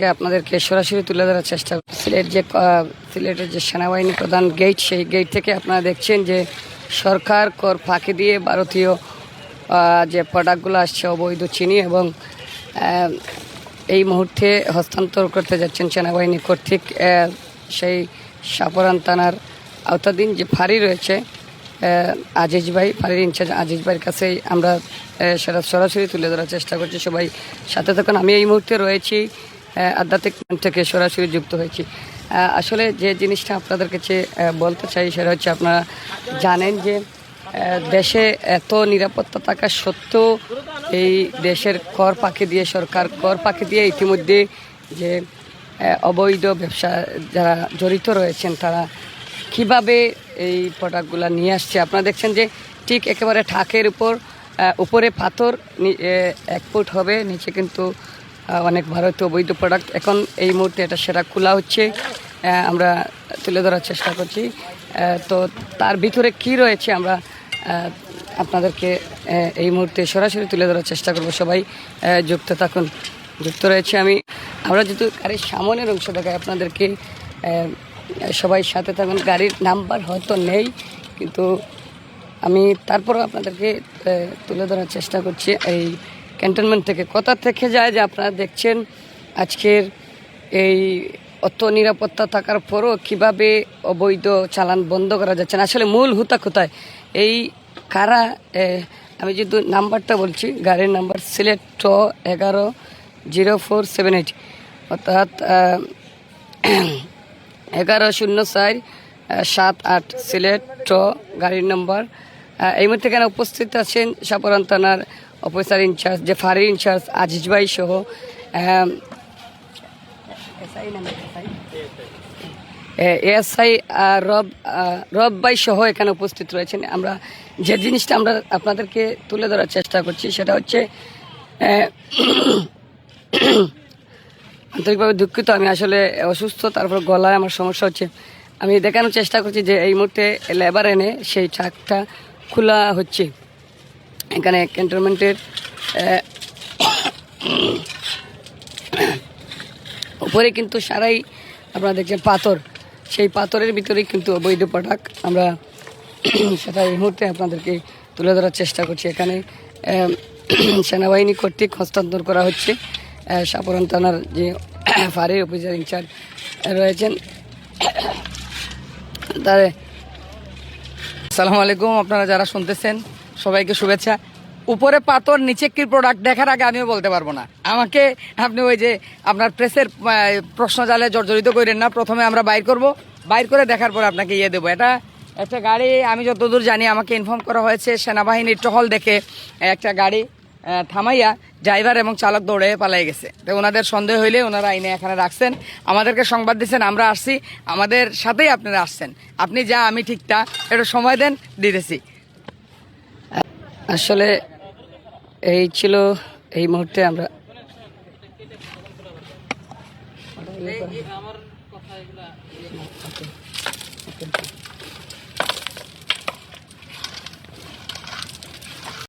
আপনাদেরকে সরাসরি তুলে ধরার চেষ্টা। সিলেট যে সিলেটের যে সেনাবাহিনী প্রধান গেট, সেই গেট থেকে আপনারা দেখছেন যে সরকার কর ফাঁকি দিয়ে ভারতীয় যে প্রোডাক্টগুলো আসছে অবৈধ চিনি এবং এই মুহূর্তে হস্তান্তর করতে যাচ্ছেন সেনাবাহিনী কর্তৃক সেই সাপরান থানার আওতাধীন যে ফাঁড়ি রয়েছে আজিজ ভাই, ফাঁড়ির ইনচার্জ আজিজ ভাইয়ের কাছেই আমরা সেটা সরাসরি তুলে ধরার চেষ্টা করছি সবাই সাথে থাকুন আমি এই মুহূর্তে রয়েছি আধ্যাত্মিক থেকে সরাসরি যুক্ত হয়েছি। আসলে যে জিনিসটা আপনাদের কাছে বলতে চাই সেটা হচ্ছে আপনারা জানেন যে দেশে এত নিরাপত্তা থাকা সত্ত্বেও এই দেশের কর পাখি দিয়ে সরকার, কর পাখি দিয়ে ইতিমধ্যে যে অবৈধ ব্যবসা যারা জড়িত রয়েছেন তারা কীভাবে এই প্রোডাক্টগুলো নিয়ে আসছে? আপনারা দেখছেন যে ঠিক একেবারে ঠাকের উপর উপরে পাথর এক ফুট হবে, নিচে কিন্তু অনেক ভারতীয় অবৈধ প্রোডাক্ট এখন এই মুহূর্তে এটা সেটা খোলা হচ্ছে আমরা তুলে ধরার চেষ্টা করছি। তো তার ভিতরে কি রয়েছে আমরা আপনাদেরকে এই মুহূর্তে সরাসরি তুলে ধরার চেষ্টা করব সবাই। যুক্ত থাকুন। যুক্ত রয়েছে আমি। আমরা যেহেতু গাড়ির সামনের অংশ দেখাই আপনাদেরকে সবাই সাথে থাকুন। গাড়ির নাম্বার হয়তো নেই, কিন্তু আমি তারপরও আপনাদেরকে তুলে ধরার চেষ্টা করছি। এই ক্যান্টনমেন্ট থেকে কথা থেকে যায় যে আপনারা দেখছেন আজকের এই অত নিরাপত্তা থাকার পরও কীভাবে অবৈধ চালান বন্ধ করা যাচ্ছে না? আসলে মূল হুতা কোথায়? এই কারা আমি যদি নাম্বারটা বলছি, গাড়ির নাম্বার সিলেট ট এগারো জিরো ফোর সেভেন এইট, অর্থাৎ এগারো শূন্য চার সাত আট সিলেট ট গাড়ির নম্বর। এই মুহূর্তে এখানে উপস্থিত আছেন সাপরান থানার অফিসার ইনচার্জ যে ফাঁড়ির ইনচার্জ, আজিজ ভাই সহ এএসআই রব রব ভাই সহ এখানে উপস্থিত রয়েছেন। আমরা যে জিনিসটা আমরা আপনাদেরকে তুলে ধরার চেষ্টা করছি, সেটা হচ্ছে আন্তরিকভাবে দুঃখিত, আমি আসলে অসুস্থ, তারপর গলায় আমার সমস্যা হচ্ছে। আমি দেখানোর চেষ্টা করছি যে এই মুহূর্তে লেবার এনে সেই ট্রাকটা খোলা হচ্ছে। এখানে ক্যান্টনমেন্টের উপরে কিন্তু সারাই আপনারা দেখছেন পাথর। সেই পাথরের ভিতরেই কিন্তু অবৈধ প্রোডাক্ট আমরা সেটা এই মুহূর্তে আপনাদেরকে তুলে ধরার চেষ্টা করছি। এখানে সেনাবাহিনী কর্তৃক হস্তান্তর করা হচ্ছে। সাপরন থানার যে ফাঁড়ির অফিসার ইনচার্জ রয়েছেন। তার আসসালামু আলাইকুম, আপনারা যারা শুনতেছেন সবাইকে শুভেচ্ছা। উপরে পাথর, নিচে কি প্রোডাক্ট দেখার আগে আমিও বলতে পারব না। আমাকে আপনি ওই যে আপনার প্রেসের প্রশ্ন জালে জর্জরিত করেন না, প্রথমে আমরা বাইর করব। বাইর করে দেখার পর আপনাকে ইয়ে দেবো। এটা একটা গাড়ি, আমি যতদূর জানি, আমাকে ইনফর্ম করা হয়েছে সেনাবাহিনীর টহল দেখে একটা গাড়ি থামাইয়া ড্রাইভার এবং চালক দৌড়ে পালাই গেছে। তো ওনাদের সন্দেহ হইলে ওনারা আইনে এখানে রাখছেন। আমাদেরকে সংবাদ দিচ্ছেন আমরা আসছি। আমাদের সাথেই আপনারা আসছেন। আপনি যা, আমি ঠিকটা একটু সময় দেন, দিতেছি। আসলে এই ছিল এই মুহূর্তে আমরা